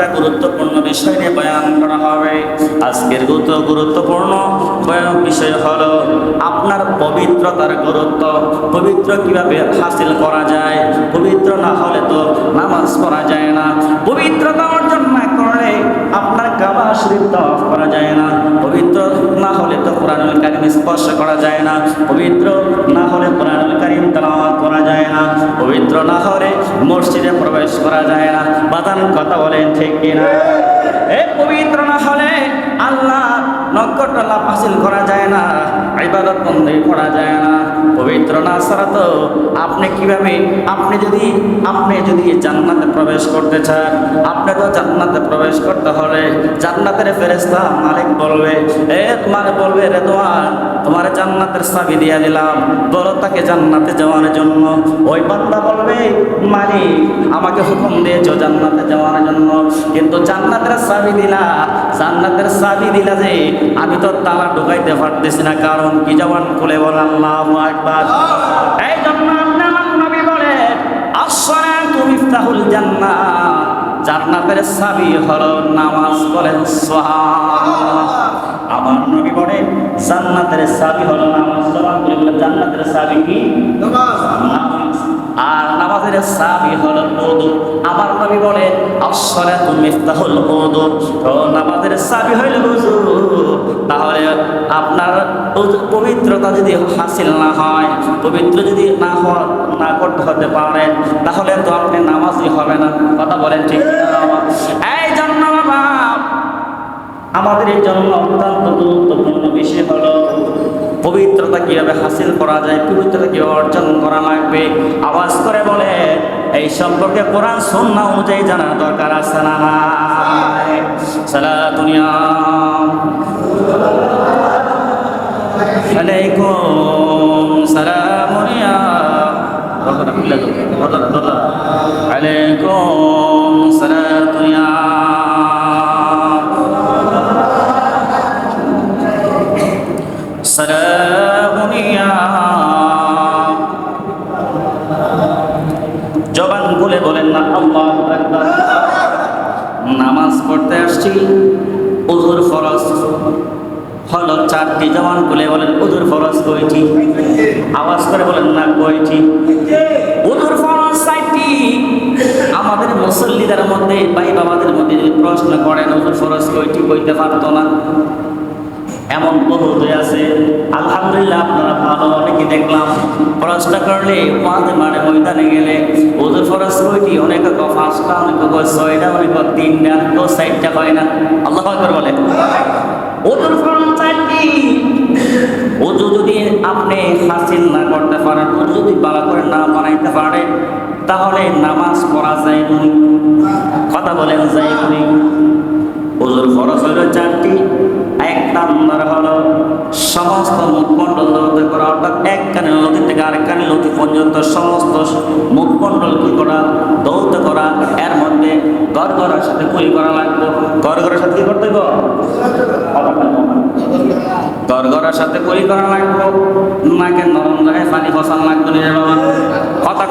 একটা গুরুত্বপূর্ণ বিষয় নিয়ে বয়ান করা হবে। আজকের গুরুত্ব গুরুত্বপূর্ণ বয়ান বিষয় হলো, আপনার পবিত্রতার গুরুত্ব। পবিত্র কীভাবে হাসিল করা যায়? পবিত্র না হলে তো নামাজ পড়া যায় না। পবিত্রতা অর্জন না করলে আপনার কাবা শরীফ তওয়াফ করা যায় না। পবিত্র না হলে তো কোরআনুল কারিম স্পর্শ করা যায় না। পবিত্র না হলে কোরআনুল কারিম তেলাওয়াত করা যায় না। পবিত্র না হলে মসজিদে প্রবেশ করা যায় না। বাদান কথা বলেন ঠিক কিনা? এ পবিত্র না হলে আল্লাহ নক্ষত্র লাভ হাসিল করা যায় না। ইবাদত বন্ধই করা যায় না। পবিত্র না ছাড়া তো আপনি কীভাবে, আপনি যদি আপনি যদি জান্নাতে প্রবেশ করতে চান, আপনি তো জান্নাতে প্রবেশ করতে হলে জান্নাতের ফেরেস্তা মালিক বলবে, এ তোমার বলবে, রে তোমার তোমার জান্নাতের চাবি দিয়ে দিলাম, বলো তাকে জান্নাতে যাওয়ার জন্য। ওই বান্দা বলবে, মালিক, আমাকে হুকুম দিয়েছ জান্নাতে যাওয়ার জন্য, কিন্তু জান্নাতের চাবি দিলা, জান্নাতের চাবি দিলা যে, আমি তো তালা ঢুকাইতে পারতেছি না, কারণ কি জবান খুলে বল, আল্লাহ একবার এই জন্য আমার নবী বলে তুমি তাহুল জান্নাত। জান্নাতের চাবি হলো নামাজ বলেন আমার নবী বলে জান্নাতের চাবি হলো নামাজ। জান্নাতের চাবি কি? নামাজ। আর নামাজের চাবি হলো ওযু আমার নবী বলে আসসালাতু মিফতাহুল ওযু তো নামাজের চাবি হইল ওযু তাহলে আপনার পবিত্রতা যদি হাসিল না হয়, পবিত্র যদি না না করতে হতে পারে, তাহলে তো আপনি নামাজই হবে না। কথা বলেন ঠিক এই জন্য বাবা, আমাদের এই জন্য অত্যন্ত গুরুত্বপূর্ণ বিষয়। পবিত্রতা কীভাবে হাসিল করা যায়, পবিত্রতা কীভাবে অর্জন করা লাগবে, আওয়াজ করে বলে, এই সম্পর্কে কোরআন সন্না অনুযায়ী জানার দরকার আছে না সালা দুনিয়া সালামুনিয়া কথাটা খুলে দাও কথাটা আসছি উজুর ফরস হলো চারটি জওয়ান বলে বলেন, উজুর ফরজ কয়টি? আওয়াজ করে বলেন, না, কয়টি? ওজোর ফরজ চারটি। আমাদের মুসল্লিদের মধ্যে ভাই বাবাদের মধ্যে যদি প্রশ্ন করেন ওজোর ফরস কয়টি? কইতে পারতো না। এমন বহু হয়ে আছে, আলহামদুলিল্লাহ আপনারা ভালো অনেকে দেখলাম প্রশ্ন করলে মাঝে মাঠে ময়দানে গেলে ওদের ফরস কয়টি অনেক পাঁচটা, অনেক ছয়টা, অনেক তিনটা কেউ চারটা হয় না। আল্লাহ আকবর বলে ওদের ফরস চারটি ওজু যদি আপনি হাসিল না করতে পারেন ওজু যদি ভালো করে না বানাইতে পারেন তাহলে নামাজ পড়া যায় কথা বলেন যায় ওজুর খরচ হলো চারটি এক নাম্বার হলো সমস্ত মুখমণ্ডল দৌড়তে করা, অর্থাৎ এক কানে নদী থেকে আরেক কানে নদী পর্যন্ত সমস্ত মুখমণ্ডল কি করা দৌড়তে করা। এর মধ্যে গড়গড়ার সাথে কুই করা লাগবে। গড়গড়ার সাথে কি করতে গড়গড়ার সাথে কুই করা লাগবে। নাকে নরম জায়গায় পানি ফসাল লাগবে নি রে বাবা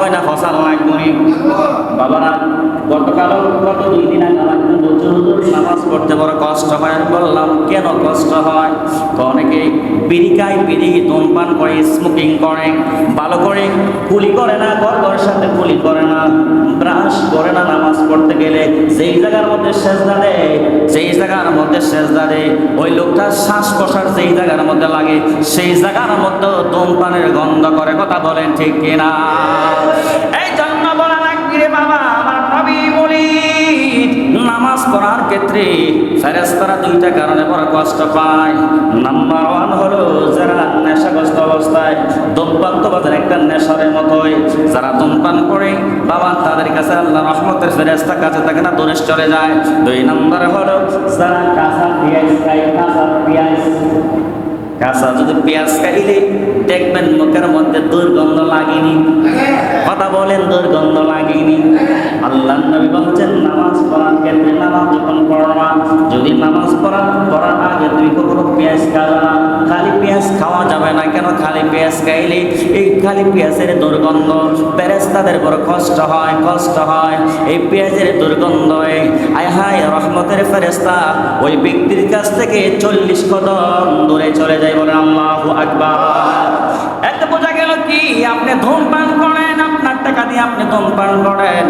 কয় না ফসাল লাগবে বাবারা গতকাল গত দুই দিন আগে আমার একজন বলছে হুজুর নামাজ পড়তে বড় কষ্ট হয়। আমি বললাম, কেন কষ্ট হয়? তো অনেকে বিড়ি খায় বিড়ি ধূমপান করে স্মোকিং করে, ভালো করে কুলি করে না ঘরের সাথে কুলি করে না, ব্রাশ করে না নামাজ পড়তে গেলে। যেই জায়গার মধ্যে সেজদা দেয়, যেই জায়গার মধ্যে সেজদা দেয়, ওই লোকটা শ্বাস প্রশ্বাস যেই জায়গার মধ্যে লাগে, সেই জায়গার মধ্যে ধূমপানের গন্ধ করে। কথা বলেন ঠিক কিনা? বাবা বলি নামাজ পড়ার ক্ষেত্রে ফেরেস্তারা দুইটা কারণে বড় কষ্ট পায়। নাম্বার ওয়ান হলো যারা নেশাগ্রস্ত অবস্থায় ধূমপান তো বাজার একটা নেশারের মতোই। যারা ধূমপান করে, বাবা, তাদের কাছে আল্লাহ রহমতের ফেরেস্তা কাছে থাকে না, দূরে চলে যায়। দুই নম্বরে হলো যারা কাঁচা পেঁয়াজ খায়, কাঁচা পেঁয়াজ। কাঁচা যদি পেঁয়াজ খাইলে দেখবেন মুখের মধ্যে দুর্গন্ধ লাগেনি। কথা বলেন, দুর্গন্ধ লাগেনি। আল্লাহ নবী বলছেন, নামাজ পড়ার ক্ষেত্রে নামাজ যখন পড়বা, যদি নামাজ পড়া, পড়ার আগে তুমি কখনো পেঁয়াজ খাবে না। খালি পেঁয়াজ খাওয়া যাবে না কেন? খালি পেঁয়াজ খাইলে এই খালি পেঁয়াজের দুর্গন্ধ পেরেস্তাদের বড় কষ্ট হয় কষ্ট হয়। এই পেঁয়াজের দুর্গন্ধ আয় হায়, রহমতের ফেরেস্তা ওই ব্যক্তির কাছ থেকে চল্লিশ কদম দূরে চলে যায়। বলে আল্লাহ আকবার। এত বোঝা গেল কি? আপনি ধূমপান করেন, আপনার টাকা দিয়ে আপনি ধূমপান করেন।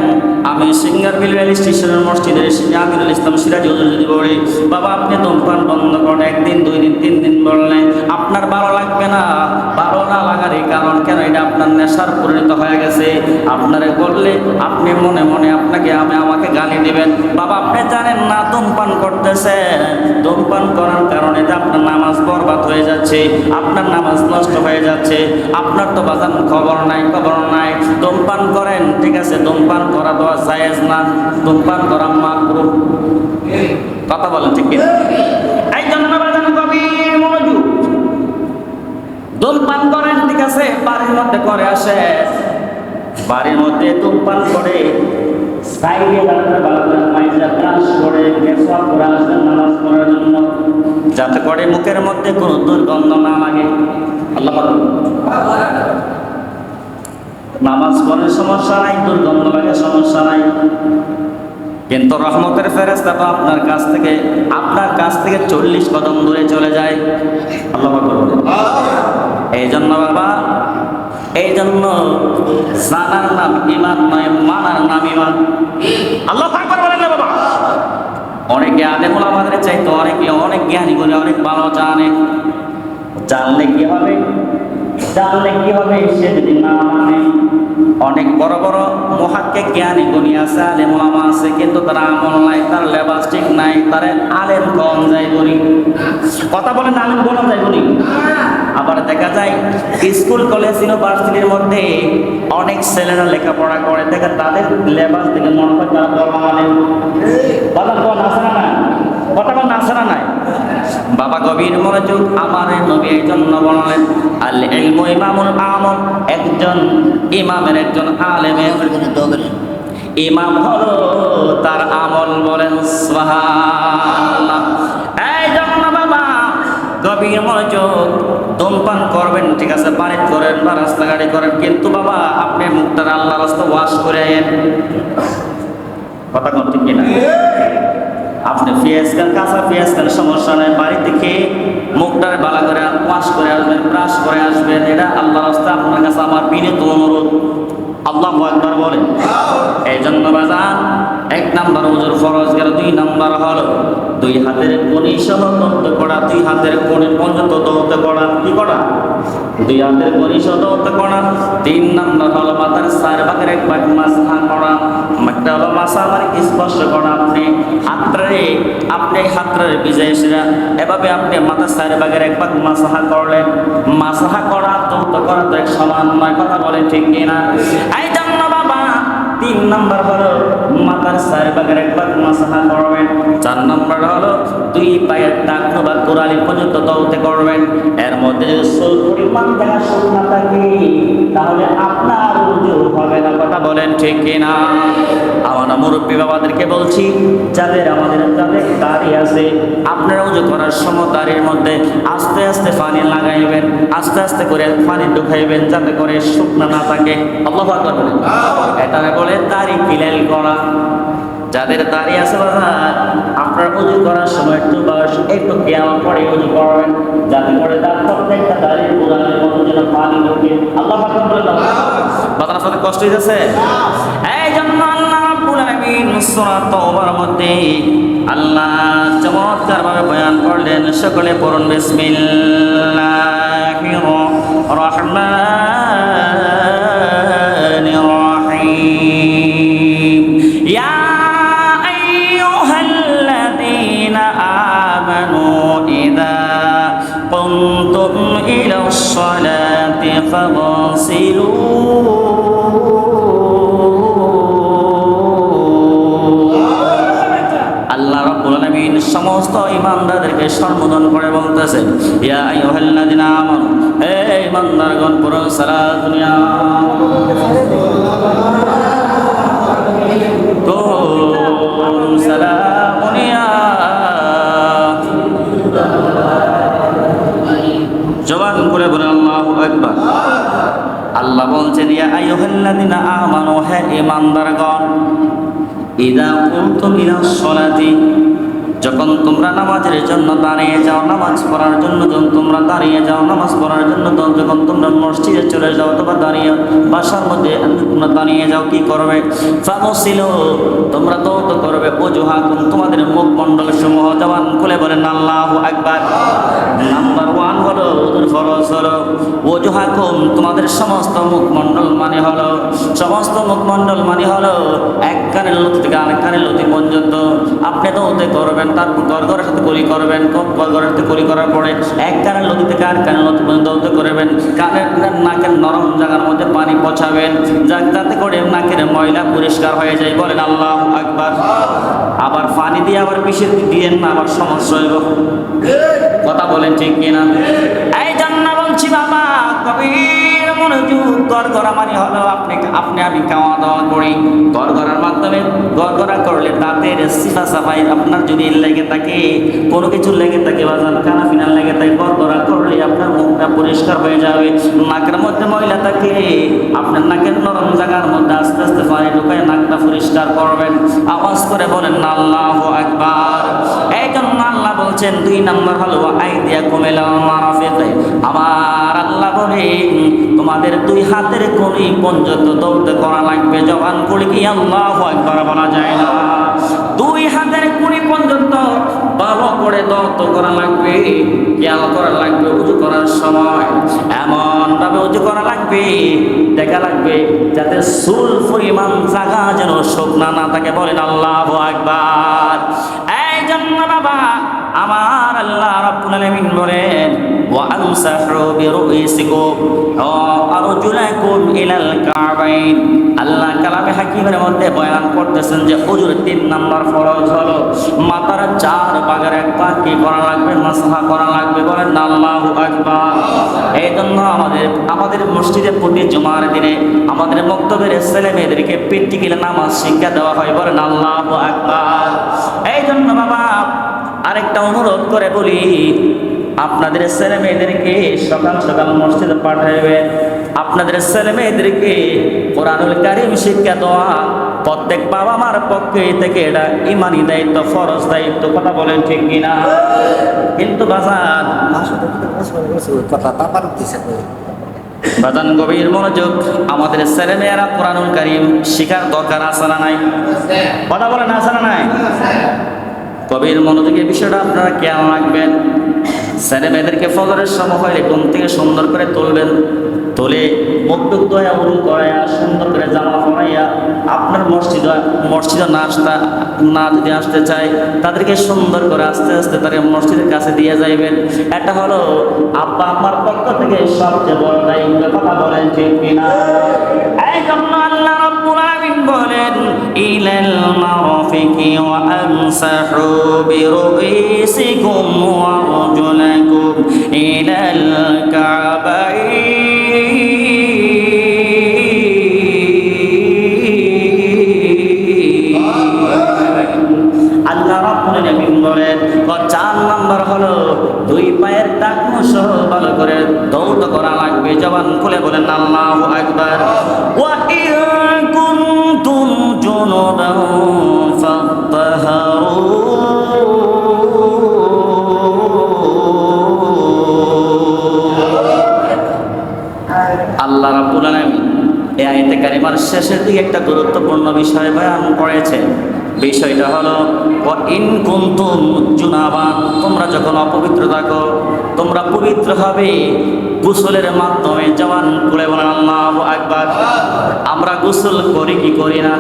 আমি সিঙ্গার বিল রেল স্টেশনের মসজিদের আমিরুল ইসলাম সিরাজ যদি বলি, বাবা, আপনি ধূমপান বন্ধ করেন, একদিন, দুই দিন, তিন দিন বললেন আপনার ভালো লাগবে না। ভালো না লাগার এই কারণ কেন? এটা আপনার নেশার পরিণত হয়ে গেছে। আপনারে বললে আপনি মনে মনে আপনাকে আমি, আমাকে গালি দিবেন। বাবা, আপনি জানেন না ধূমপান করতেছেন? ধূমপান করার কারণে আপনার নামাজ বরবাদ হয়ে যাচ্ছে, আপনার নামাজ নষ্ট হয়ে যাচ্ছে, আপনার তো বাজান খবর নাই খবর নাই। ধূমপান করেন, ঠিক আছে, ধূমপান করা দেওয়া জায়েজ না, ধূমপান করা মাকরুহ। কথা বলেন, ঠিক ধূমপান করেন, ঠিক আছে, বাড়ির মধ্যে করে আসে। বাড়ির মধ্যে ধূমপান করে। সাইডে দাঁড়াতে বাড়াতে মাইজা ব্রাশ করে মেসওয়াক করে আসবেন নামাজ পড়ার জন্য। যাতে করে মুখের মধ্যে কোনো দুর্গন্ধ না লাগে। আল্লাহ। নামাজ পড়ে সমস্যা নাই দুর্গন্ধ লাগে সমস্যা নাই। কিন্তু রহমতের ফেরেস্তা তো আপনার কাছ থেকে আপনার কাছ থেকে চল্লিশ কদম দূরে চলে যায়। আল্লাহ এই জন্য বাবা এই জন্য জানার নাম ইমান নয়, মানার নাম ইমান। আল্লাহ থাকবার বলেন না বাবা, অনেকে আলেমুল আমাদের চাইতো অনেকে অনেক জ্ঞানী করে অনেক ভালো জানে। জানলে কি হবে? জানলে কি হবে? সে যদি না মানে। অনেক বড় বড় মহাক্কে জ্ঞানী গুণী আছে, আলেম ওলামা আছে, কিন্তু তার আমল নাই, তার লেবাস ঠিক নাই, তার আলেম কম যায় গুণী কথা বলেন আলেম বলা যায় গুণী আবার দেখা যায়, স্কুল, কলেজ, ইউনিভার্সিটির মধ্যে অনেক ছেলেরা লেখাপড়া করে। দেখে তাদের লেবাস থেকে মনে হয় তারা বড় আলেম কথা কোন নাই? বাবা গভীর মনোযোগ, আমার নবী এই জন্য বললেন আল ইলমু ইমামুল আমল, একজন ইমামের একজন আলেমের ইমাম হলো তার আমল বলেন, সুবহানাল্লাহ এই জন্য বাবা গভীর মনোযোগ ধূমপান করবেন ঠিক আছে বাড়িতে করেন বা রাস্তাঘাটে করেন কিন্তু বাবা আপনি মুখটার আল্লাহ রাস্তা ওয়াশ করে আইন কথা কোন কিনা? আপনি পেঁয়াজ খান কাঁচা পেঁয়াজ খান সমস্যা নেই বাড়িতে খেয়ে মুখটারে বালা করে ওয়াশ করে আসবেন ব্রাশ করে আসবেন এটা আল্লাহ রাস্তা আপনার কাছে আমার বিনীত অনুরোধ। আল্লাহ একবার বলেন। এই জন্য বাজান এক নাম্বার ওজোর ফরজ গেল, দুই নাম্বার হলো দুই হাতের কোনি সহ দৌত করা, দুই হাতের কোনি পর্যন্ত দৌত করা, কি করা? দুই হাতের কোনি সহ দৌত করা। তিন নাম্বার হলো মাথার চার ভাগের এক ভাগ মাথা করা একটা হলো মাথা আমার স্পর্শ করা। আপনি হাতরে আপনি হাতরে বিজয় সেরা এভাবে আপনি মাথা চার ভাগের এক ভাগ মাসাহা করলেন। মাসাহা করা দৌত করা তো এক সমান নয়, কথা বলেন ঠিক কিনা? এই জন্য তিন নাম্বার হলো মাথার চার ভাগের এক ভাগ মাসাহা করবেন। চার নম্বর হলো দুই পায়ের টাকনো বা কোরালি পর্যন্ত দৌতে করবেন এর মধ্যে যদি পরিমাণ দেখা শুকনা থাকে তাহলে আপনার উজু হবে না কথা বলেন ঠিক কিনা? আমরা মুরব্বী বাবাদেরকে বলছি যাদের আমাদের যাদের দাড়ি আছে আপনারা উজু করার সময় দাড়ির মধ্যে আস্তে আস্তে পানি লাগাইবেন আস্তে আস্তে করে পানি ঢুকাইবেন যাতে করে শুকনা না থাকে। আল্লাহ এটারে বলে দাড়ি ফিলেল করা। যাদের দাঁড়িয়ে আছে বাজার, আপনার উজু করার সময় একটু বয়স, একটু কেয়াম পরে উজু করবেন, যাতে করে তার প্রত্যেকটা দাড়ির উদানের মতো যেন পানি ঢুকে। আল্লাহ বাজার সাথে কষ্ট হইতেছে? এই জন্য আল্লাহ আল্লাহ চমৎকার ভাবে বয়ান করলেন, সকলে পড়ুন বিসমিল্লাহির রহমানির আল্লাহ রাব্বুল আলামিন সমস্ত ইমানদারদেরকে সম্বোধন করে বলতেছেন ইয়া আইয়ুহাল্লাযিনা আমানু, হে ইমানদারগণ পুরো সালাত দুনিয়া তুম সালামুন বলছেন ইয়া ইদা কুমতুম ইলা সলাতি যখন তোমরা নামাজের জন্য দাঁড়িয়ে যাও, নামাজ পড়ার জন্য যখন তোমরা দাঁড়িয়ে যাও, নামাজ পড়ার জন্য যখন তোমরা মসজিদে চলে যাও অথবা দাঁড়িয়ে বাসার মধ্যে তোমরা দাঁড়িয়ে যাও, কি করবে? ফাগসিল, তোমরা দৌত করবে অজুহাকুম তোমাদের মুখমণ্ডল সমূহ জবান খুলে বলেন, আল্লাহু একবার নাম্বার ওয়ান হলো ফরজ হলো ওজুহাকুম তোমাদের সমস্ত মুখমণ্ডল মানে হলো, সমস্ত মুখমণ্ডল মানে হলো এক কানের লতি থেকে কানের লতি পর্যন্ত। আপনি তো করবেন তারপর গড়গড়ের সাথে করি করবেন গড়গড়ের সাথে করি করার পরে এক কানের লতি থেকে আরেক কানের লতি পর্যন্ত করবেন। কানের নাকের নরম জায়গার মধ্যে পানি পচাবেন। যা- যাতে করে নাকের ময়লা পরিষ্কার হয়ে যায়। বলেন আল্লাহ আকবার। আবার পানি দিয়ে আবার বিষের দিয়েন না আবার সমস্যা হইব কথা বলেন ঠিক কিনা? এই জন্য বলছি বাবা কবির মনোযোগ গড় গড়া মানে হলো আপনি আপনি আমি খাওয়া দাওয়া করি। গড় গড়ার মাধ্যমে গড় গড়া করলে দাঁতের সিফা সাফাই আপনার যদি লেগে থাকে, কোনো কিছু লেগে থাকে বা খানা পিনা লেগে থাকে গড় গড়া করলে আপনার মুখটা পরিষ্কার হয়ে যাবে। নাকের মধ্যে ময়লা থাকলে আপনার নাকের নরম জায়গার মধ্যে আস্তে আস্তে পানি ঢুকায় নাকটা পরিষ্কার করবেন। আওয়াজ করে বলেন, আল্লাহ একবার এই জন্য আল্লাহ বলছেন, দুই নম্বর হলো আই দিয়া কমেলা মারাফেতে আমার আল্লাহ বলেন তোমাদের দুই হাতের কলি পর্যন্ত দৌড়তে করা লাগবে, জবান করে কি আল্লাহ একবার বলা যায় না? দুই হাতের কুড়ি পর্যন্ত ভালো করে দৌড় করা লাগবে, খেয়াল করা লাগবে উজু করার সময়। এমন ভাবে উজু করা লাগবে, দেখা লাগবে যাতে সুল পরিমাণ জায়গা যেন শুকনা না থাকে। বলেন আল্লাহ একবার এই জন্য বাবা আমার আল্লাহ রাব্বুল আলামিন বলেন, ওয়া আমসাহু বিরুইসিকুম ওয়া আরজুলাকুম ইলাল কাবাইন। আল্লাহ কালামে হাকিমের মধ্যে বয়ান করতেছেন যে উজুর তিন নাম্বার ফরজ হলো মাথার চার ভাগের এক ভাগ কি করা লাগবে, মাসহা করা লাগবে? বলেন, আল্লাহু আকবার। এই জন্য আমাদের আমাদের মসজিদে প্রতি জুমার দিনে আমাদের বক্তব্যের ছেলে মেয়েদেরকে প্র্যাকটিক্যালি নামাজ শিক্ষা দেওয়া হয়। বলেন, আল্লাহু আকবার। এই জন্য বাবা আরেকটা অনুরোধ করে বলি, আপনাদের ছেলে মেয়েদেরকে সকাল সকাল মসজিদে পাঠাবেন আপনাদের ছেলে মেয়েদেরকে কোরআনুল কারিম শিক্ষা দেওয়া, প্রত্যেক বাবা মার পক্ষে থেকে এটা ইমানি দায়িত্ব, ফরজ দায়িত্ব, কথা বলেন ঠিক কিনা? কিন্তু বাজার কথা বাজান গভীর মনোযোগ, আমাদের ছেলে মেয়েরা কোরআনুল কারিম শিখার দরকার আছে না নাই? কথা বলেন, আছে নাই? কবির মনোযোগের বিষয়টা আপনারা খেয়াল রাখবেন। ছেলে মেয়েদেরকে ফজরের সময় হলে থেকে সুন্দর করে তুলবেন, তুলে মুখ টুক দয়া উরু করাইয়া সুন্দর করে জামা পরাইয়া আপনার মসজিদ মসজিদে না আসতা, না যদি আসতে চায়, তাদেরকে সুন্দর করে আস্তে আস্তে তাদের মসজিদের কাছে দিয়ে যাইবেন। এটা হলো আব্বা আমার পক্ষ থেকে সবচেয়ে বড় দায়িত্ব। কথা বলেন ঠিক কিনা? এই জন্য আল্লাহ রাব্বুল আলামিন বলেন, ইলাল মারাফিকি ওয়া আমসাহু বিরুইসিকুম ওয়া আরজুলাকুম ইলাল কাবাইন করে দৌড় করা লাগবে। জবান খুলে বলেন, আল্লাহু আকবার। কুনতুম জুনুবান আল্লাহ রাব্বুল আলামিন এই আয়াতে কারিমার শেষের দিকে একটা গুরুত্বপূর্ণ বিষয় বয়ান করেছে। বিষয়টা হলো ইন কুনতুম জুনাবান। তোমরা যখন অপবিত্র থাকো তোমরা পবিত্র হবে। গোসলের মাধ্যমে জওয়ান করে বলেন, আল্লাহু আকবার। আমরা গোসল করি কি করি না?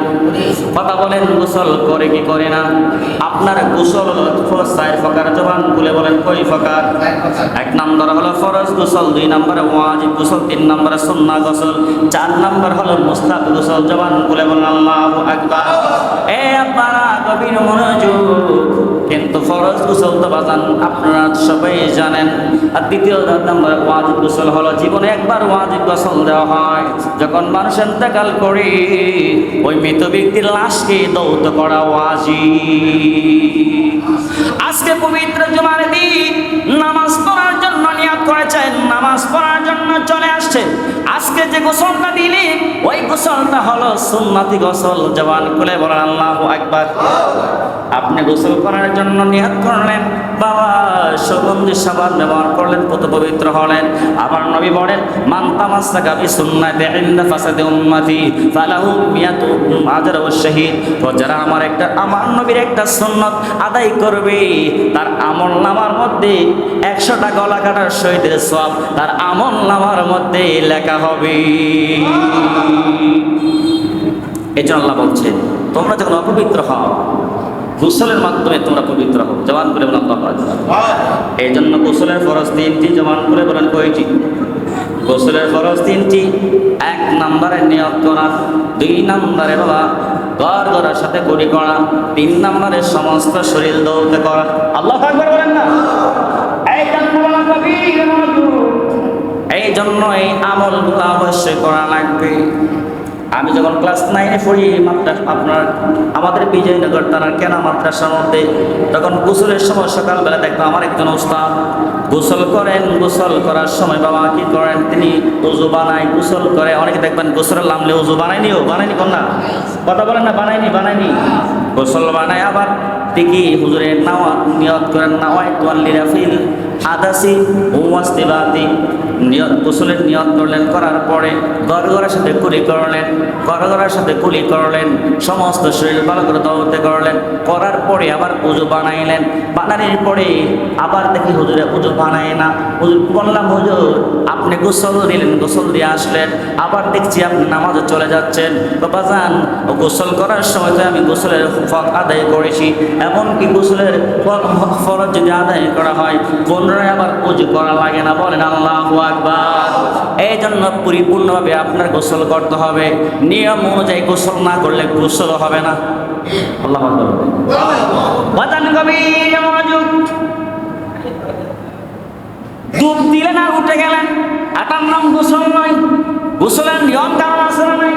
কথা বলেন, গোসল করে কি করে না? আপনার গোসল চার প্রকার। জবান খুলে বলেন কই ফকার এক নম্বর হলো ফরজ গোসল, দুই নম্বরে ওয়াজিব গোসল, তিন নম্বরে সুন্নাহ গোসল, চার নম্বর হলো মুস্তাব গোসল। জবান খুলে বলেন, আল্লাহু আকবার। এ আপনারা গভীর মনোযোগ। কিন্তু ফরজ গোসল তো বাজান, আপনারা সবাই জানেন। আর দ্বিতীয় নম্বর, ওয়াজিব গোসল হলো জীবনে একবার ওয়াজিব গোসল দেওয়া হয়। যখন মানুষ ইন্তেকাল করে, ওই মৃত ব্যক্তির লাশকে দৌত করা ওয়াজিব। আজকে পবিত্র জুমার দিন, নামাজ পড়ার জন্য নিয়াত করেছেন, নামাজ পড়ার জন্য চলে আসছেন। যে গোসলটা দিলে, ওই গোসলটা হলো সুন্নতি গোসল। জবান খুলে বলেন, আল্লাহু আকবার। আপনি গোসল করার জন্য নিহাত করলেন, বাবা, সুগন্ধি সাবান ব্যবহার করলেন কত পবিত্র হলেন। আমার নবী বলেন, মান তামাসসাকা বি সুন্নাতি ইনদা ফাসাদি উম্মতি, ফালাহু মিয়াতু আজর ও শহীদ। তো যারা আমার একটা, আমার নবীর একটা সুন্নত আদায় করবে, তার আমল নামার মধ্যে একশোটা গলা কাটার শহীদের সব তার আমল নামার মধ্যে লেখা হবে এই জন্য আল্লাহ বলছে তোমরা যখন অপবিত্র হও গোসলের মাধ্যমে তোমরা পবিত্র হও। জবান করে বলেন আল্লাহু। এই জন্য গোসলের ফরজ তিনটি জবান করে বলেন কয়টি? গোসলের ফরজ তিনটি এক নম্বরে নিয়ত করা দুই নম্বরে বাবা গড় গড়ার সাথে করি করা তিন নম্বরে সমস্ত শরীর দৌড়তে করা। আল্লাহ বলেন না? এই জন্য এই আমলগুলো অবশ্যই করা লাগবে। আমি যখন ক্লাস নাইনে পড়ি মাদ্রাস আপনার, আমাদের বিজয়নগর তারার কেনা মাদ্রাসার মধ্যে, তখন গোসলের সময় সকালবেলা দেখতাম আমার একজন ওস্তাদ, গোসল করেন, গোসল করার সময় বাবা কি করেন, তিনি উজু বানায়, গোসল করে, অনেকে দেখবেন গোসলের নামলে উজু বানায়নি ও, বানায়নি কন্যা কথা বলেন না, বানায়নি বানায়নি। গোসল বানায় আবার দেখি হুজুরের নাওয়া, নিয়ত করেন নাওয়াই তোয়াল্লিরা ফিল, আদাসি ওয়াস্তিবাতি নিয়ত গোসলের নিয়ত করলেন, করার পরে গড়গড়ার সাথে কুলি করলেন, গড়গড়ার সাথে কুলি করলেন, সমস্ত শরীর ভালো করে দৌড়তে করলেন, করার পরে আবার পুজো বানাইলেন, বানানোর পরে আবার দেখি হুজুরে পুজো বানায় না। হুজুর বললাম, হুজুর, আপনি গোসল দিলেন, গোসল দিয়ে আসলেন, আবার দেখছি আপনি নামাজে চলে যাচ্ছেন। বাবা যান গোসল করার সময় তো আমি গোসলের ফল আদায় করেছি। এমনকি গোসলের ফল ফরজ যদি আদায় করা হয় পুনরায় আবার পুজো করা লাগে না। বলেন, আল্লাহ এই জন্য পরিপূর্ণভাবে আপনার গোসল করতে হবে। নিয়ম অনুযায়ী গোসল না করলে গোসল হবে না। আল্লাহ ডুব দিলেন আর উঠে গেলেন। এটার নাম গোসল নয়। গোসলের নিয়ম কারণ আছে না নাই?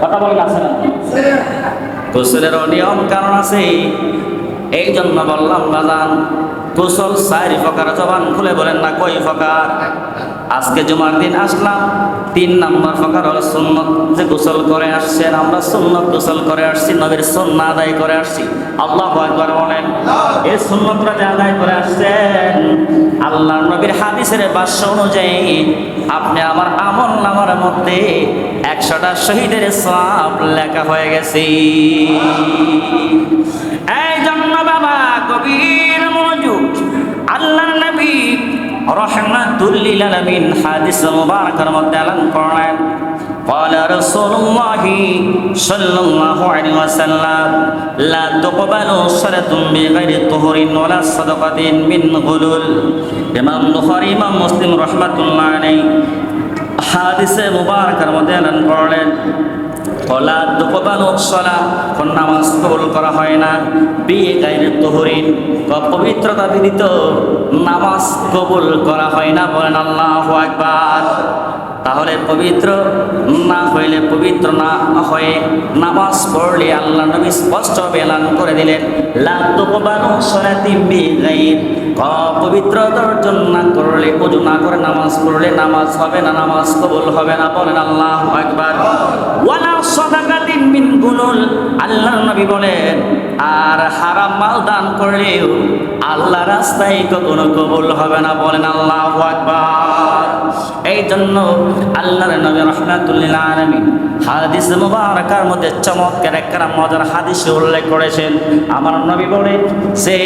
কথা বলেন, আছে না গোসলেরও নিয়ম কারণ আছে এই জন্য বললাম বাজান, গোসল চারি ফকার জবান খুলে বলেন না কই ফকার আজকে জুমার দিন আসলাম, তিন নম্বর ফকার হল সুন্নত, যে গোসল করে আসছেন, আমরা সুন্নত গোসল করে আসছি, নবীর সন্না আদায় করে আসছি। আল্লাহ একবার বলেন এই সুন্নতরা যে আদায় করে আসছেন আল্লাহ নবীর হাদিসের বাস্য অনুযায়ী, আপনি আমার আমল নামার মধ্যে একশোটা শহীদের সব লেখা হয়ে গেছে। গভীর মনোযোগ আল্লাহ নবী রহমাতুল্লিল আলামিন হাদিস মুবারকের মধ্যে এলান করেন قال رسول الله صلى الله عليه وسلم لا تقبل صلاة بغير طهور ولا صدقة من غلول ইমাম বুখারী ইমাম মুসলিম রাহমাতুল্লাহ আলাইহি হাদিসে মুবারকের মধ্যে এলান করলেন কলা দুপবানো সলা কোন নামাজ কবুল করা হয় না। বিয়ে গাইরে তহরিন পবিত্রতা বিদিত নামাজ কবুল করা হয় না বলেন আল্লাহ একবার তাহলে পবিত্র না হইলে পবিত্র না হয়ে নামাজ পড়লে আল্লাহ নবী স্পষ্ট বেলান করে দিলেন লাদুকবানু পবিত্র অর্জন না করলে পুজো না করে নামাজ পড়লে নামাজ হবে না, নামাজ কবুল হবে না, বলেন আল্লাহ একবার মিন গুনুল আল্লাহর নবী বলেন, আর হারাম মাল দান করলেও আল্লাহ রাস্তায় কখনো কবুল হবে না। বলেন, আল্লাহ আকবার। এই জন্য আল্লাহর নবী রহমাতুল্লিল আলামিন হাদিস মুবারকার মধ্যে চমৎকার একটা মজার হাদিসে উল্লেখ করেছেন। আমার নবী বলে, সে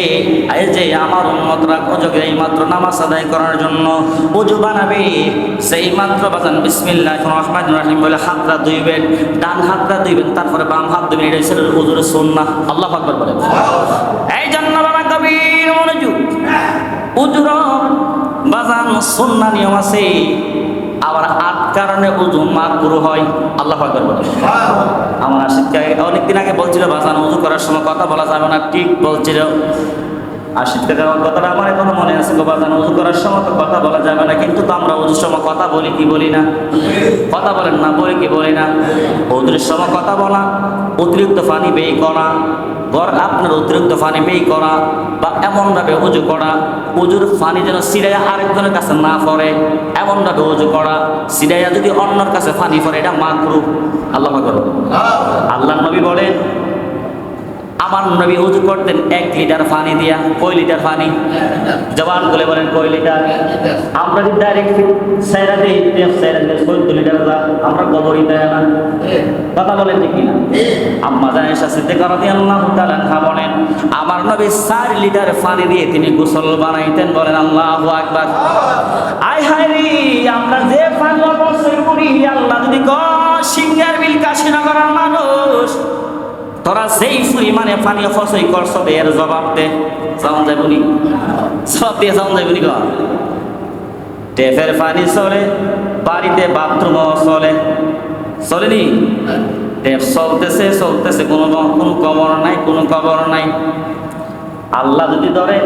এই যে আমার উম্মতরা অযোগ্য এই মাত্র নামাজ আদায় করার জন্য উজু বানাবে, সেই মাত্র বাজান বিসমিল্লাহ রহমান রহিম বলে হাতটা ধুইবেন ডান হাতটা ধুইবেন তারপরে বাম হাত দিবেন এটা ইসলামের হুজুরের সন্না আল্লাহ আকবর বলে এই জন্য বাবা গভীর মনোযোগ। উজুর বাজান সন্না নিয়ম আছে। আবার আট কারণে উজু মাকরু হয়। আল্লাহ আকবর বলে আমার আশিক অনেকদিন আগে বলছিল, বাজান, উজু করার সময় কথা বলা যাবে না, ঠিক বলছিল। আর শীতকালে আমার কথাটা আমার এখনও মনে আছে গো বাজান উজু করার সময় তো কথা বলা যাবে না কিন্তু তো আমরা উজুর সময় কথা বলি কি বলি না? কথা বলেন না বলি কি বলি না? উজুর সময় কথা বলা অতিরিক্ত পানি ব্যয় করা গড় আপনার অতিরিক্ত পানি ব্যয় করা বা এমনভাবে উজু করা উজুর পানি যেন সিরাইয়া আরেকজনের কাছে না পড়ে এমনভাবে উজু করা সিরাইয়া যদি অন্যর কাছে পানি পড়ে এটা মাকরু আল্লাহ আল্লাহ। নবী বলেন আমার নবী উজু করতেন এক লিটার পানি দিয়া। কয় লিটার পানি? জবান বলে বলেন, কয় লিটার? আমরা যদি ডাইরেক্ট সাইরা দিই সাইরা দিই, চোদ্দ লিটার যা, আমরা কবরই দেয় না। কথা বলেন ঠিক কিনা? আম্মা জানেন শাসিতে করা দিয়ে আল্লাহ তাআলা খা বলেন, আমার নবী চার লিটার পানি দিয়ে তিনি গোসল বানাইতেন। বলেন, আল্লাহ আকবার। আয় হায় রে, আমরা যে পানি অবশ্যই করি, আল্লাহ যদি ক সিঙ্গার বিল কাশীনগরের মানুষ তোরা সেই পরিমাণে পানি অপচয় করছ এর জবাব দে। সাউন্ড যাইবনি জবাব দিয়ে সাউন্ড যাইবনি কর। টেপের পানি চলে, বাড়িতে বাথরুমও চলে। চলেনি? টেপ চলতেছে চলতেছে। কোনো কোনো খবর নাই, কোনো খবর নাই। আল্লাহ যদি ধরে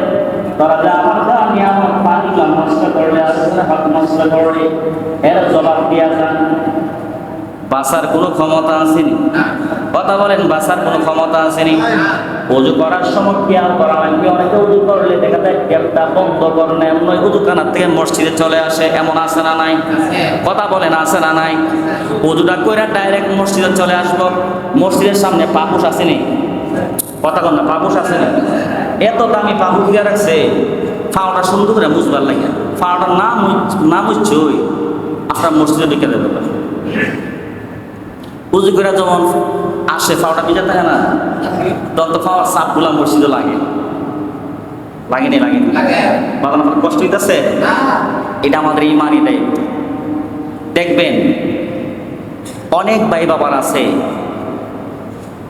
তারা যে আমার আমি আমার পানিগুলো নষ্ট করলে আসলে নষ্ট করলে, এর জবাব দিয়া যান। বাসার কোনো ক্ষমতা আসেনি। কথা বলেন, বাসার কোনো ক্ষমতা আসেনি। উজু করার সময় খেয়াল করা লাগবে অনেকে উজু করলে দেখা যায় ট্যাপটা বন্ধ করে না এমন উজু কানার থেকে মসজিদে চলে আসে, এমন আসে না নাই? কথা বলেন, আছে না নাই? উজুটা করে ডাইরেক্ট মসজিদে চলে আসব। মসজিদের সামনে পাপুস আসেনি? কথা কন না পাপুস আসেনি? এত দামি পাপুস দিয়ে রাখছে, ফাওটা সুন্দর করে মুছবার লাগে। ফাওটা না মুছ না মুছছই, আপনার মসজিদে ঢুকে দেবে। উজু করে যেমন আসে ফাওটা ভিজা থাকে না? তখন তো ফাওয়ার সাপগুলা মসজিদে লাগে। লাগেনি লাগেনি। বাবা আপনার কষ্ট হইতেছে? এটা আমাদের ইমানই দেয়। দেখবেন অনেক ভাই বাবার আছে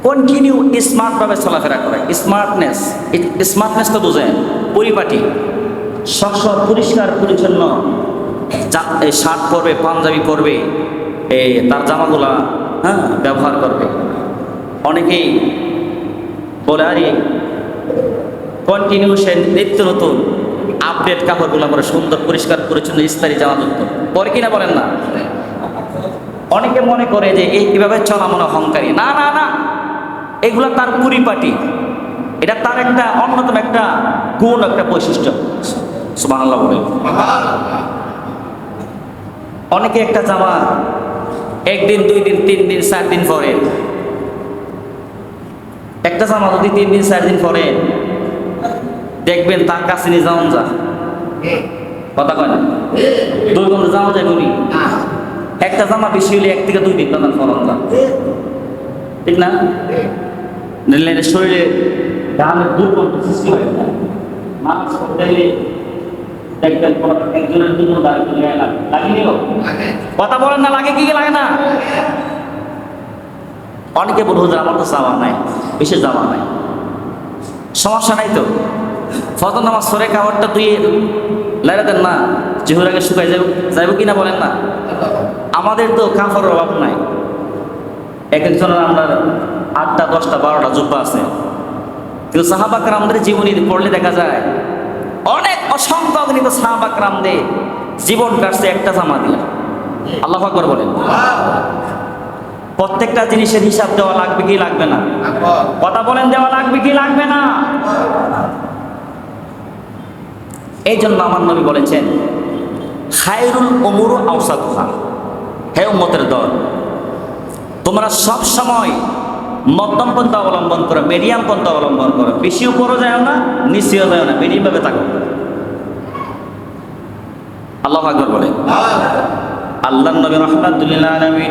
কন্টিনিউ স্মার্টভাবে চলাফেরা করে। স্মার্টনেস স্মার্টনেস তো বোঝেন পরিপাটি। সবসময় পরিষ্কার পরিচ্ছন্ন। শার্ট পরবে পাঞ্জাবি পরবে এই তার জামাগুলা হ্যাঁ ব্যবহার করবে। অনেকেই বলে আরে কন্টিনিউ সে নিত্য নতুন আপডেট কাপড়গুলো পরে সুন্দর পরিষ্কার পরিচ্ছন্ন ইস্তারি জামা যুক্ত পরে কিনা বলেন না। অনেকে মনে করে যে এই কীভাবে চলা মনে অহংকারী? না না না। এগুলো তার পরিপাটি। এটা তার একটা অন্যতম একটা গুণ একটা বৈশিষ্ট্য। সুবাহ বলে। অনেকে একটা জামা একদিন, দুই দিন, তিন দিন, চার দিন পরে। একটা জামা যদি তিন দিন, চার দিন পরে, দেখবেন তার কাছে নিয়ে যাওন যা। কথা কয় না? দুই ঘণ্টা যাওয়া যায় বলি একটা জামা বেশি হলে এক থেকে দুই দিন তখন ফলন যা। ঠিক না? শরীরে গানের দুর্বল সৃষ্টি হয় মানুষ কথা বলেন না, লাগে কি লাগে না? অনেকে বলব যে আমার তো জামা নাই, বিশেষ জামা নাই। সমস্যা নাই তো? ফজর নামাজ সরে কাপড়টা তুই লাইরা দেন না, জেহুর আগে শুকাই যাব, যাইব কিনা বলেন না? আমাদের তো কাপড়ের অভাব নাই। এক একজনের আমরা আটটা, দশটা, বারোটা জুব্বা আছে। কিন্তু সাহাবাকার আমাদের জীবনী পড়লে দেখা যায় অনেক অসংখ্য অগণিত সাহাবাকরামদের জীবন কাটছে একটা জামা দিয়ে। আল্লাহ আকবর বলেন। প্রত্যেকটা জিনিসের হিসাব দেওয়া লাগবে কি লাগবে না? কথা বলেন, দেওয়া লাগবে কি লাগবে না? এই জন্য আমার নবী বলেছেন, খায়রুল অমুরু আউসাদুহা হে উম্মতের দল, তোমরা সব সময় মধ্যম পন্থা অবলম্বন করো মিডিয়াম পন্থা অবলম্বন করো। বেশি উপরও যায় না, নিচেও যায় না মিডিয়াম ভাবে থাকো। আল্লাহ আকবর বলে। আল্লাহ নবী রহমাতুল্লাহ নবী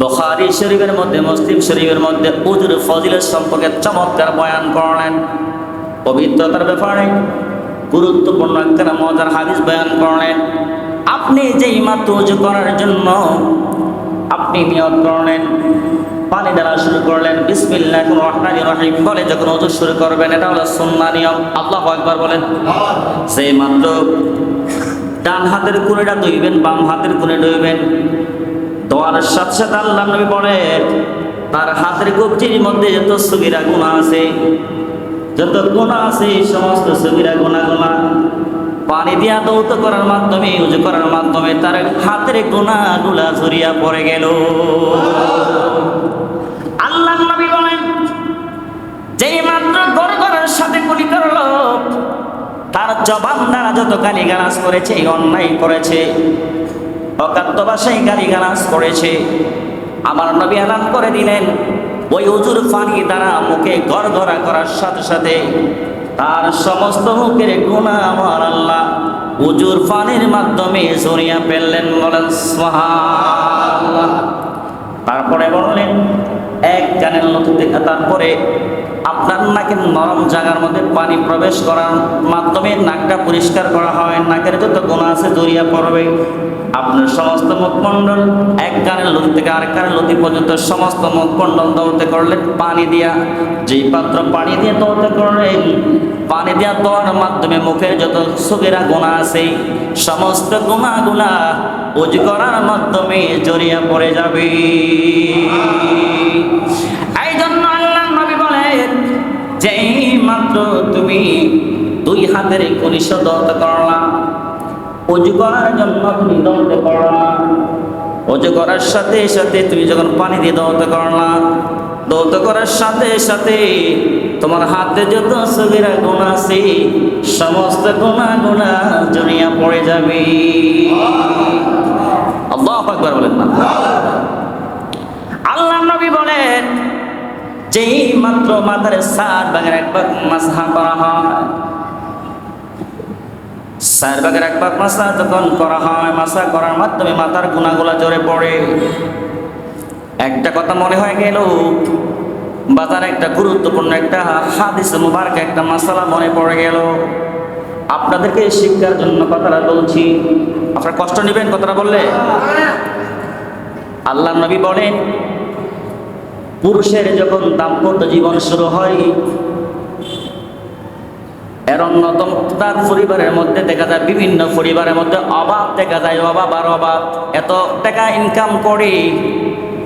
বখারি শরীফের মধ্যে, মুসলিম শরীফের মধ্যে উজুর ফজিলের সম্পর্কে চমৎকার বয়ান করলেন পবিত্রতার ব্যাপারে গুরুত্বপূর্ণ একটা মজার হাদিস বয়ান করলেন আপনি যেই মাত্র উজু করার জন্য আপনি নিয়ত করলেন পানি দ্বারা শুরু করলেন বিসমিল্লাহ রহিম বলে যখন উজু শুরু করবেন, এটা হলো সুন্না নিয়ম। আল্লাহ একবার বলেন সেই মাত্র ডান হাতের কুড়িটা ধুইবেন, বাম হাতের কুড়ে ধুইবেন, দোয়ার সাথে সাথে আল্লাহ নবী বলে, তার হাতের কবজির মধ্যে যত সুগিরা গুণা আছে, যত গুণা আছে সমস্ত সবিরা গুণা গুণা পানি দিয়া দৌত করার মাধ্যমে, উজু করার মাধ্যমে তার হাতের গুণা গুলা ঝরিয়া পড়ে গেল। আল্লাহ নবী বলেন, যেই মাত্র গড় গড়ের সাথে গুলি করল তার জবান দ্বারা যত গালি গালাজ করেছে অন্যায় করেছে। অকাত্য গালি গালাজ করেছে। আমার নবী এলান করে দিলেন, ওই উজুর পানি দ্বারা মুখে গড়া করার সাথে সাথে তার সমস্ত মুখের গুণা আমার আল্লাহ। উজুর পানির মাধ্যমে জড়িয়া ফেললেন, বলেন সোহা তারপরে বললেন এক কানের নথি থেকে তারপরে আপনার নাকের নরম জায়গার মধ্যে পানি প্রবেশ করার মাধ্যমে নাকটা পরিষ্কার করা হয়, নাকের যত গোনা আছে জড়িয়ে পড়বে। আপনার সমস্ত মুখমণ্ডল এক কানের লতি থেকে আরেক কানের লতি পর্যন্ত সমস্ত মুখমণ্ডল দৌড়তে করলেন পানি দিয়া, যেই পাত্র পানি দিয়ে দৌড়তে করলেন পানি দিয়া দেওয়ার মাধ্যমে মুখের যত সুগেরা গোনা আছে, সমস্ত গুণাগুলা উজ করার মাধ্যমে জড়িয়ে পড়ে যাবে। দুই হাতের কনিষ্ঠ দৌড়তে করলা। উজু করার জন্য তুমি দৌড়তে করলা। উজু করার সাথে সাথে তুমি যখন পানি দিয়ে দৌড়তে করলা দৌড়তে করার সাথে সাথে তোমার হাতে যত সগিরা গুণ আছে, সমস্ত গুণা গুণা জড়িয়া পড়ে যাবে। আল্লাহ একবার বলেন না। আল্লাহ নবী বলেন যেই মাত্র মাথার সার ভাগের এক ভাগ মাসহা করা হয়। চার ভাগের এক মাসা যখন করা হয় মাসা করার মাধ্যমে মাথার গুণাগুলা জোরে পড়ে। একটা কথা মনে হয়ে গেল, বাজার একটা গুরুত্বপূর্ণ একটা হাদিস মুবারক একটা মাসালা মনে পড়ে গেল। আপনাদেরকে শিক্ষার জন্য কথাটা বলছি। আপনারা কষ্ট নেবেন কথাটা বললে? আল্লাহ নবী বলেন পুরুষের যখন দাম্পত্য জীবন শুরু হয়, এর অন্যতম তার পরিবারের মধ্যে দেখা যায় বিভিন্ন পরিবারের মধ্যে অভাব দেখা যায়, অভাব আর অভাব। এত টাকা ইনকাম করে,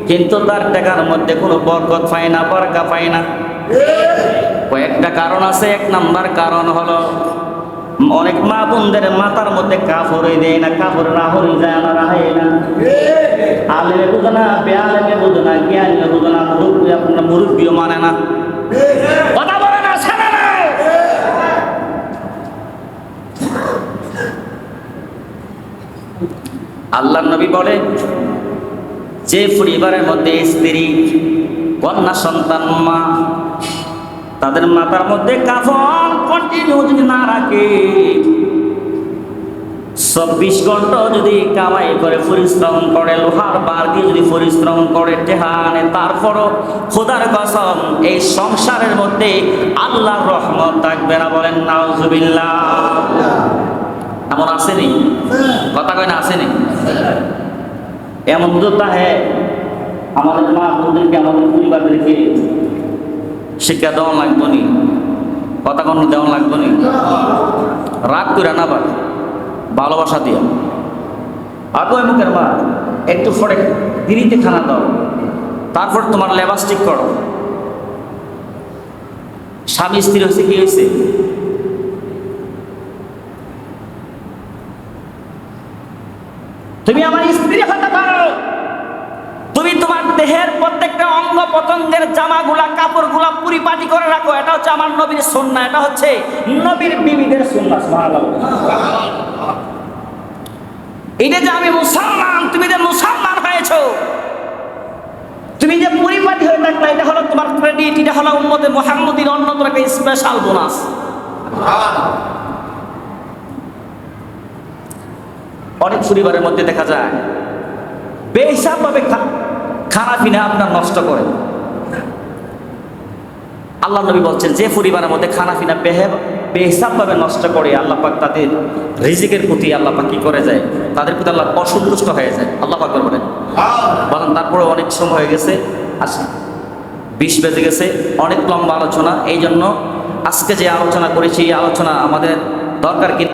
কিন্তু তার টাকার মধ্যে কোনো বরকত পায় না, বরকা পায় না। কয়েকটা কারণ আছে, এক নাম্বার কারণ হলো, অনেক মা বোনদের মাথার মধ্যে কাপড় দেয় না কাপড় রাহল যায় না, রাহে না। আলেমে বুঝো না বেআলেমে বুঝো না জ্ঞানীমে বুঝো না, মুরব্বী আপনার মুরব্বীও মানে না। কথা বলে না, শোনে না। আল্লাহ নবী বলে, যে পরিবারের মধ্যে স্ত্রী, কন্যা, সন্তান, মা, তাদের মাথার মধ্যে কাফন কন্টিনিউ যদি না রাখে চব্বিশ ঘণ্টা যদি কামাই করে, পরিশ্রম করে, লোহার বার দিয়ে যদি পরিশ্রম করে টেহানে তারপরও খোদার কসম, এই সংসারের মধ্যে আল্লাহর রহমত থাকবে না বলেন, নাউজুবিল্লাহ। এমন আসেনি? কথা কয় না, আসেনি? এমন তো তাহে আমাদের মা বোনদেরকে, আমাদের পরিবারদেরকে শিক্ষা দেওয়া লাগতো নি। কথা কোনো, দেওয়া লাগতো নি? রাগ করে না বা ভালোবাসা দিয়া। আগে মুখের মা? একটু পরে দিনিতে খানা দাও। তারপর তোমার লেবাস ঠিক করো। স্বামী স্ত্রী হয়েছে, কি হয়েছে? তুমি আমার স্ত্রী হতে পারো। তুমি তোমার দেহের প্রত্যেকটা অঙ্গ পতঙ্গের জামাগুলা, কাপড়গুলা পরিপাটি করে রাখো। এটা হচ্ছে আমার নবীর সন্না এটা হচ্ছে নবীর বিবিদের সন্না এটা যে আমি মুসলমান, তুমি যে মুসলমান হয়েছো, তুমি যে পরিপাটি হয়ে থাকলে, এটা হলো তোমার ক্রেডিট এটা হলো উম্মতে মোহাম্মদীর অন্যতম একটা স্পেশাল বোনাস অনেক পরিবারের মধ্যে দেখা যায়, বেহিসাবভাবে খা- খানা পিনা আপনার নষ্ট করে। আল্লাহ নবী বলছেন, যে পরিবারের মধ্যে খানা পিনা বেহে বেহিসাবভাবে নষ্ট করে আল্লাহ পাক তাদের রিজিকের প্রতি আল্লাহ পাক কি করে যায়? তাদের প্রতি আল্লাহ অসন্তুষ্ট হয়ে যায়। আল্লাহ পাক বলেন বলেন তারপরে অনেক সময় হয়ে গেছে, আসি। বিষ বেজে গেছে, অনেক লম্বা আলোচনা এই জন্য আজকে যে আলোচনা করেছি, এই আলোচনা আমাদের দরকার কি